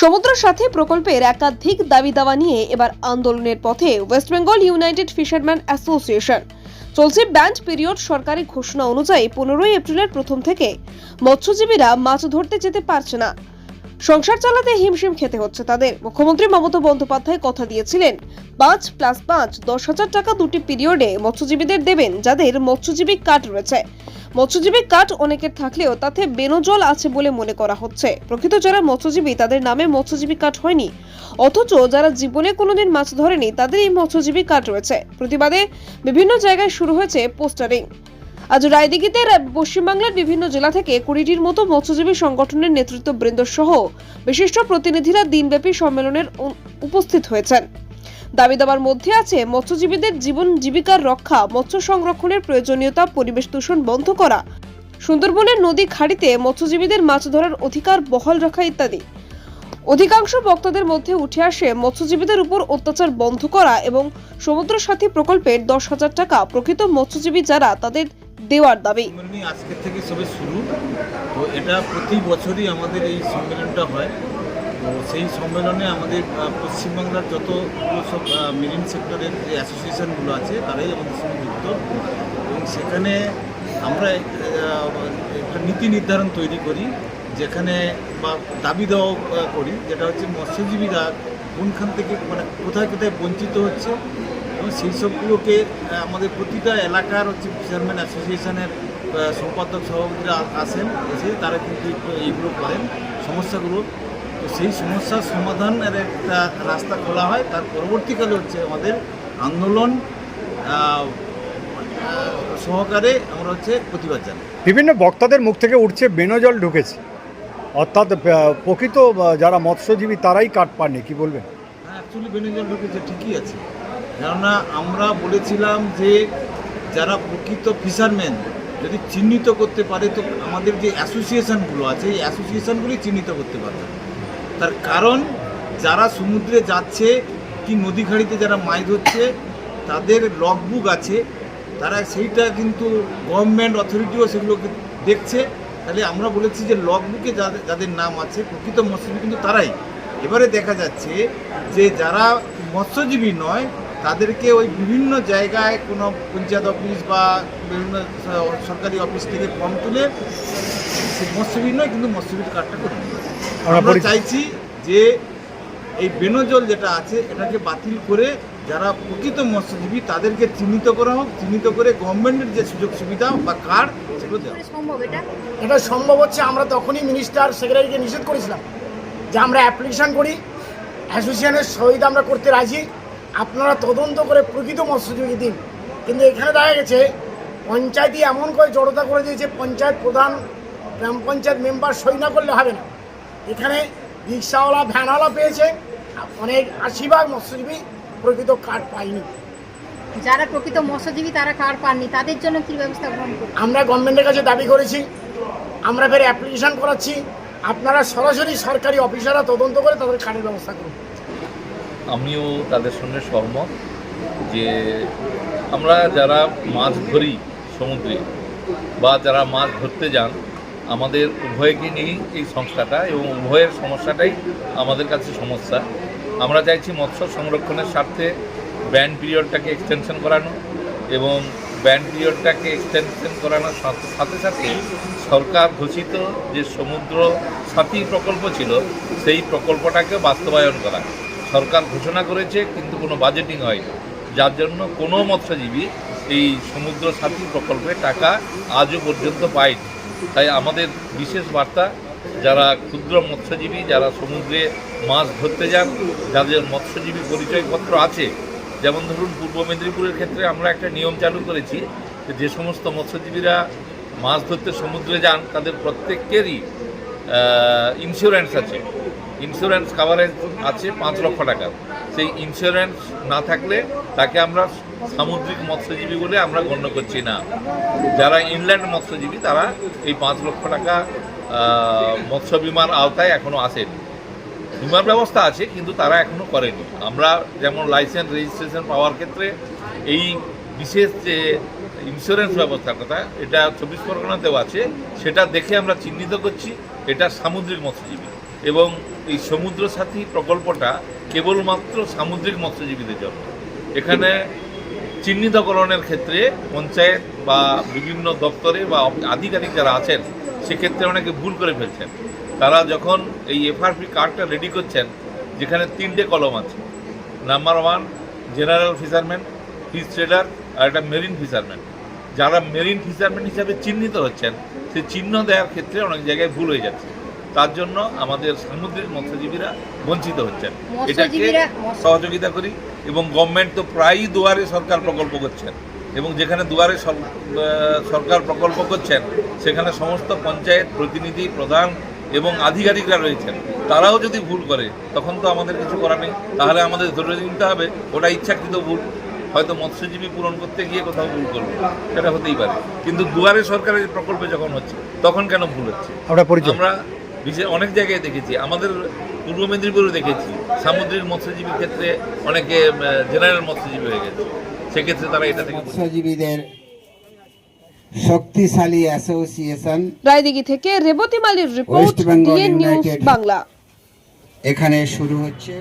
সমুদ্র সাথে প্রকল্পের একাধিক দাবি দাওয়া নিয়ে এবার আন্দোলনের পথে west Bengal united fisherman association. চলছে ব্যান্ড পিরিয়ড সরকারি ঘোষণা অনুযায়ী পনেরোই এপ্রিলের প্রথম থেকে মৎস্যজীবীরা মাছ ধরতে যেতে পারছে না। সংসার চালাতে হিমশিম খেতে হচ্ছে তাদের। মুখ্যমন্ত্রী মমতা বন্দ্যোপাধ্যায় কথা দিয়েছিলেন, পাঁচ প্লাস পাঁচ দশ হাজার টাকা দুটি পিরিয়ডে মৎস্যজীবীদের দেবেন যাদের মৎস্যজীবী কার্ড রয়েছে। মৎস্যজীবী কার্ড অনেকের থাকলেও তাতে বেনজল আছে বলে মনে করা হচ্ছে। প্রকৃত যারা মৎস্যজীবী, তাদের নামে মৎস্যজীবী কার্ড হয়নি। অথচ যারা জীবনে কোনোদিন মাছ ধরেনি, তাদের এই মৎস্যজীবী কার্ড রয়েছে। প্রতিবাদে বিভিন্ন জায়গায় শুরু হয়েছে পোস্টারিং। আজ রায়দিঘিতে পশ্চিমবাংলার বিভিন্ন জেলা থেকে কুড়িটির মতো মৎস্যজীবী সংগঠনের নেতৃত্ব নেতৃত্ববৃন্দ সহ বিশিষ্ট প্রতিনিধিরা দিনব্যাপী সম্মেলনের উপস্থিত হয়েছেন। দাবি দাবার মধ্যে আছে, মৎস্যজীবীদের জীবন জীবিকার রক্ষা, মৎস্য সংরক্ষণের প্রয়োজনীয়তা, পরিবেশ দূষণ বন্ধ করা, সুন্দরবনের নদী খাড়িতে মৎস্যজীবীদের মাছ ধরার অধিকার বহাল রাখা ইত্যাদি। অধিকাংশ বক্তাদের মধ্যে উঠে আসে, মৎস্যজীবীদের উপর অত্যাচার বন্ধ করা এবং সমুদ্র সাথী প্রকল্পের দশ হাজার টাকা প্রকৃত মৎস্যজীবী যারা, তাদের দেওয়ার দাবি। আজকের থেকে সবে শুরু। তো এটা প্রতি বছরই আমাদের এই সম্মেলনটা হয়। তো সেই সম্মেলনে আমাদের পশ্চিমবাংলার যত সব মেরিন সেক্টরের যে অ্যাসোসিয়েশনগুলো আছে, তারাই আমাদের সঙ্গে যুক্ত। এবং সেখানে আমরা একটা নীতি নির্ধারণ তৈরি করি, যেখানে বা দাবি দেওয়া করি, যেটা হচ্ছে মৎস্যজীবীরা কোনখান থেকে মানে কোথায় কোথায় বঞ্চিত হচ্ছে, এবং সেই সবগুলোকে আমাদের প্রতিটা এলাকার হচ্ছে ফিশারম্যান অ্যাসোসিয়েশনের সম্পাদক সভাপতিরা আসেন, এসে তারা কিন্তু এইগুলো করেন। সমস্যাগুলো সেই সমস্যার সমাধানের একটা রাস্তা খোলা হয়। তার পরবর্তীকালে হচ্ছে আমাদের আন্দোলন সহকারে আমরা হচ্ছে প্রতিবাদ জানাই। বিভিন্ন বক্তাদের মুখ থেকে উঠছে বেনজল ঢুকেছে। অর্থাৎ প্রকৃত যারা মৎস্যজীবী তারাই কাট পাননি কি বলবেন? হ্যাঁ অ্যাকচুয়ালি বেনজল ঢুকেছে ঠিকই আছে। কেননা আমরা বলেছিলাম যে যারা প্রকৃত ফিশারম্যান যদি চিহ্নিত করতে পারে তো আমাদের যে অ্যাসোসিয়েশনগুলো আছে এই অ্যাসোসিয়েশনগুলি চিহ্নিত করতে পারবে তার কারণ, যারা সমুদ্রে যাচ্ছে কি নদী খাড়িতে যারা মাছ ধরছে, তাদের লগবুক আছে। তারা সেইটা কিন্তু গভর্নমেন্ট অথরিটিও সেগুলোকে দেখছে। তাহলে আমরা বলেছি যে লগবুকে যাদের যাদের নাম আছে, প্রকৃত মৎস্যজীবী কিন্তু তারাই। এবারে দেখা যাচ্ছে যে যারা মৎস্যজীবী নয় তাদেরকে ওই বিভিন্ন জায়গায় কোনো পঞ্চায়েত অফিস বা বিভিন্ন সরকারি অফিস থেকে ফর্ম তুলে সে মৎস্যজীবী নয় কিন্তু মৎস্যজীবীর কার্ডটা করে আমরা চাইছি যে এই বেনজল যেটা আছে এটাকে বাতিল করে যারা প্রকৃত মৎস্যজীবী তাদেরকে চিহ্নিত করা হোক চিহ্নিত করে গভর্নমেন্টের যে সুযোগ সুবিধা বা কার্ড সেগুলো দেওয়া সম্ভব এটা? এটা সম্ভব হচ্ছে আমরা তখনই মিনিস্টার সেক্রেটারিকে নিষেধ করেছিলাম যে আমরা অ্যাপ্লিকেশন করি অ্যাসোসিয়েশনের সহিত আমরা করতে রাজি। আপনারা তদন্ত করে প্রকৃত মৎস্যজীবী দিন। কিন্তু এখানে দেখা গেছে পঞ্চায়েতই এমন করে জড়তা করে দিয়েছে পঞ্চায়েত প্রধান গ্রাম পঞ্চায়েত মেম্বার সই না করলে হবে না। এখানে রিক্সাওয়ালা ভ্যানওয়ালা পেয়েছে অনেক আশীর্বাদ মৎস্যজীবী প্রকৃত কার্ড পায়নি। যারা প্রকৃত মৎস্যজীবী তারা কার্ড পাননি? তাদের জন্য কী ব্যবস্থা গ্রহণ করবে আমরা গভর্নমেন্টের কাছে দাবি করেছি আমরা ফের অ্যাপ্লিকেশন করাচ্ছি। আপনারা সরাসরি সরকারি অফিসাররা তদন্ত করে তাদের কার্ডের ব্যবস্থা করুন। আমিও তাদের সঙ্গে সহমত যে আমরা যারা মাছ ধরি সমুদ্রে বা যারা মাছ ধরতে যান, আমাদের উভয়কে নিয়েই এই সংস্থাটা এবং উভয়ের সমস্যাটাই আমাদের কাছে সমস্যা। আমরা চাইছি মৎস্য সংরক্ষণের স্বার্থে ব্যান্ড পিরিয়ডটাকে এক্সটেনশন করানো এবং ব্যান্ড পিরিয়ডটাকে এক্সটেনশন করানোর সাথে সাথে সরকার ঘোষিত যে সমুদ্র সাথী প্রকল্প ছিল, সেই প্রকল্পটাকে বাস্তবায়ন করা। সরকার ঘোষণা করেছে, কিন্তু কোনো বাজেটিং হয়নি। যার জন্য কোনো মৎস্যজীবী এই সমুদ্র সাথী প্রকল্পে টাকা আজও পর্যন্ত পায়নি। তাই আমাদের বিশেষ বার্তা, যারা ক্ষুদ্র মৎস্যজীবী, যারা সমুদ্রে মাছ ধরতে যান, যাদের মৎস্যজীবী পরিচয়পত্র আছে, যেমন ধরুন পূর্ব মেদিনীপুরের ক্ষেত্রে আমরা একটা নিয়ম চালু করেছি যে সমস্ত মৎস্যজীবীরা মাছ ধরতে সমুদ্রে যান, তাদের প্রত্যেকেরই ইন্স্যুরেন্স আছে। ইন্স্যুরেন্স কাভারেজ আছে পাঁচ লক্ষ টাকার সেই ইন্স্যুরেন্স না থাকলে তাকে আমরা সামুদ্রিক মৎস্যজীবী বলে আমরা গণ্য করছি না। যারা ইনল্যান্ড মৎস্যজীবী, তারা এই পাঁচ লক্ষ টাকা মৎস্য বিমার আওতায় এখনও আসেনি। বিমার ব্যবস্থা আছে, কিন্তু তারা এখনও করেনি। আমরা যেমন লাইসেন্স রেজিস্ট্রেশন পাওয়ার ক্ষেত্রে এই বিশেষ যে ইন্স্যুরেন্স ব্যবস্থার কথা, এটা চব্বিশ পরগনাতেও আছে, সেটা দেখে আমরা চিহ্নিত করছি, এটা সামুদ্রিক মৎস্যজীবী। এবং এই সমুদ্র সাথী প্রকল্পটা কেবলমাত্র সামুদ্রিক মৎস্যজীবীদের জন্য। এখানে চিহ্নিতকরণের ক্ষেত্রে পঞ্চায়েত বা বিভিন্ন দপ্তরে বা আধিকারিক যারা আছেন, সেক্ষেত্রে অনেকে ভুল করে ফেলছেন। তারা যখন এই এফআরপি কার্ডটা রেডি করছেন, যেখানে তিনটে কলম আছে। Number one general fisherman fish trader আর একটা মেরিন ফিশারম্যান যারা মেরিন ফিশারম্যান হিসাবে চিহ্নিত হচ্ছেন, সেই চিহ্ন দেওয়ার ক্ষেত্রে অনেক জায়গায় ভুল হয়ে যাচ্ছে। তার জন্য আমাদের সামুদ্রিক মৎস্যজীবীরা বঞ্চিত হচ্ছেন। এটাকে সহযোগিতা করি এবং গভর্নমেন্ট তো প্রায়ই দুয়ারে সরকার প্রকল্প করছেন এবং যেখানে দুয়ারে সরকার প্রকল্প করছেন সেখানে সমস্ত পঞ্চায়েত প্রতিনিধি প্রধান এবং আধিকারিকরা রয়েছেন। তারাও যদি ভুল করে তখন তো আমাদের কিছু করার নেই। তাহলে আমাদের ধরে নিতে হবে ওটা ইচ্ছাকৃত ভুল। হয়তো মৎস্যজীবী পূরণ করতে গিয়ে কোথাও ভুল করবে সেটা হতেই পারে। কিন্তু দুয়ারে সরকারের প্রকল্পে যখন হচ্ছে তখন কেন ভুল হচ্ছে? আমরা বিশেষ অনেক জায়গায় দেখেছি। আমাদের পূর্ব মেদিনীপুরে দেখেছি। সামুদ্রিক মৎস্যজীবীর ক্ষেত্রে অনেকে জেনারেল মৎস্যজীবী হয়ে গেছে। সেক্ষেত্রে তারা এটা থেকে মৎস্যজীবীদের শক্তিশালী অ্যাসোসিয়েশন রায়দিঘি থেকে রেবতী মালির রিপোর্ট ডিএন নিউজ। বাংলা। এখানে শুরু হচ্ছে।